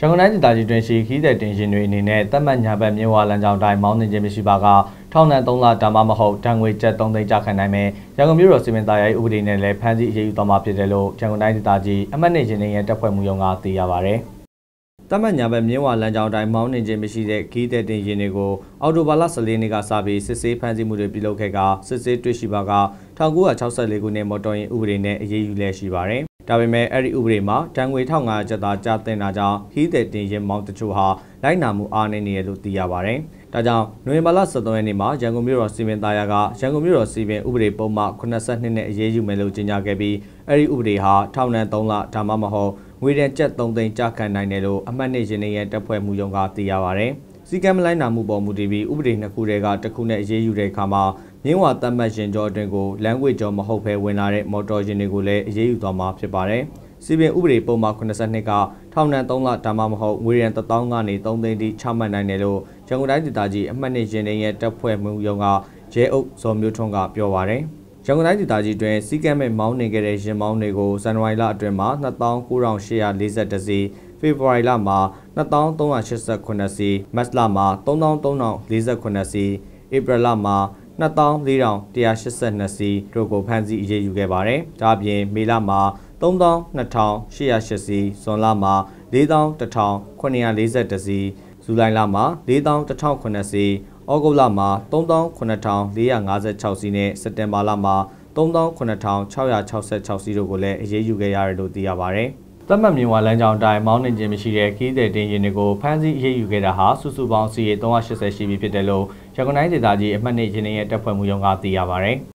ရန်ကုန်တိုင်းဒေသကြီးတွင်ရှိခီးတဲ့တင်ရှင်တွေအနေနဲ့တတ်မှတ်ညာဘက်မြေဝါလမ်းကြောင်းတိုင်းမောင်းနှင်ခြင်းမရှိပါကထောင်ဒဏ်3လဒါမှမဟုတ်ဒဏ်ငွေကျပ်3သိန်းကျခံနိုင်မယ်ရန်ကုန်မြို့တော်စီမံသားရေးဥပဒေနဲ့လည်းဖမ်းဆီးအရေးယူသွားမှာဖြစ်တယ်လို့ရန်ကုန်တိုင်းဒေသကြီးအမှတ်နေရှင်တွေရဲ့တပ်ဖွဲ့မှုရုံးကသိရပါဗျ။တမတ်ညာဘက်မြင်းဝါလမ်းကြောင်းတိုင်းမောင်းနှင်ခြင်းမရှိတဲ့ဂီးတဲ့တင်ရင်တွေကိုအော်တိုဘာလ14ရက်နေ့ကစပြီးစစ်ဆေးဖမ်းဆီးမှုတွေပြုလုပ်ခဲ့ကစစ်ဆေးတွေ့ရှိပါက1964ခုနှစ်မော်တော်ယာဉ်ဥပဒေနဲ့အရေးယူလဲရှိပါတယ်။ ဒါပေမဲ့အဲ့ဒီဥပဒေမှာတန်ငွေ1500ကျပ်သာကြားတင်တာကြောင့်ဟီးတဲ့တင်ရင်မောင်းတချို့ဟာလိုက်နာမှုအားနည်းနေတယ်လို့သိရပါတယ်။ဒါကြောင့်နိုဝင်ဘာလ23ရက်နေ့မှာရန်ကုန်မြို့တော်စီမံသားရကရန်ကုန်မြို့တော်စီမံဥပဒေပုံမှန်82နဲ့အရေးယူမယ်လို့ကြေညာခဲ့ပြီးအဲ့ဒီဥပဒေဟာထောင်ဒဏ်3လဒါမှမဟုတ်ငွေတန်ကျပ်3သိန်းကျခံနိုင်တယ်လို့အမှတ်နေရှင်ရဲ့တပ်ဖွဲ့မှုရုံးကသိရပါတယ်။ စီကံမလိုက်နာမှုပေါ်မူတည်ပြီးဥပဒေနှစ်ခုတည်းကတစ်ခုနဲ့အရေးယူတဲ့အခါမှာမြင်းဝါတတ်မှတ်ရင်ကျော်အတွင်ကိုလမ်းကွေကျော်မဟုတ်ဘဲဝင်လာတဲ့မော်တော်ယာဉ်တွေကိုလည်းအရေးယူသွားမှာဖြစ်ပါတယ်။စီပင်ဥပဒေပုံမှန်82ကထောင်ဒဏ်3လဒါမှမဟုတ်ငွေရန်1000ကနေ3သိန်းထိချမှတ်နိုင်တယ်လို့ရန်ကုန်တိုင်းဒေသကြီးအမှတ်နေရင်တွေရဲ့တပ်ဖွဲ့မှုရုံးကရဲအုပ်ဇော်မျိုးထွန်းကပြောပါရယ်ရန်ကုန်တိုင်းဒေသကြီးတွင်စီကံမဲ့မောင်းနေခဲ့တဲ့ရင်မောင်းတွေကိုဇန်နဝါရီလအတွင်းမှာ29,842စီ ဖေဖော်ဝါရီလမှာ2388စီမတ်လမှာ3348စီဧပြီလမှာ24,182စီတို့ကိုဖမ်းဆီးအရေးယူခဲ့ပါတယ်။ဒါ့အပြင်မေလမှာ32,808စီဇွန်လမှာ41,942စီဇူလိုင်လမှာ41,009စီဩဂုတ်လမှာ39,456စီနဲ့စက်တင်ဘာလမှာ39,666စီတို့ကိုလည်းအရေးယူခဲ့ရတယ်လို့သိရပါဗျ။ သမတ်မြင်ဝါလမ်းကြောင်းတိုင်းမောင်းနှင်ခြင်းမရှိတဲ့ခီးတဲ့တင်ရင်တွေကိုဖမ်းဆီးအရေးယူခဲ့တာဟာစုစုပေါင်းစီရေ380ရှိပြီဖြစ်တယ်လို့ရန်ကုန်တိုင်းဒေသကြီးအမှတ်နေရင်ရဲ့တပ်ဖွဲ့မှုရုံးကသိရပါဗျ။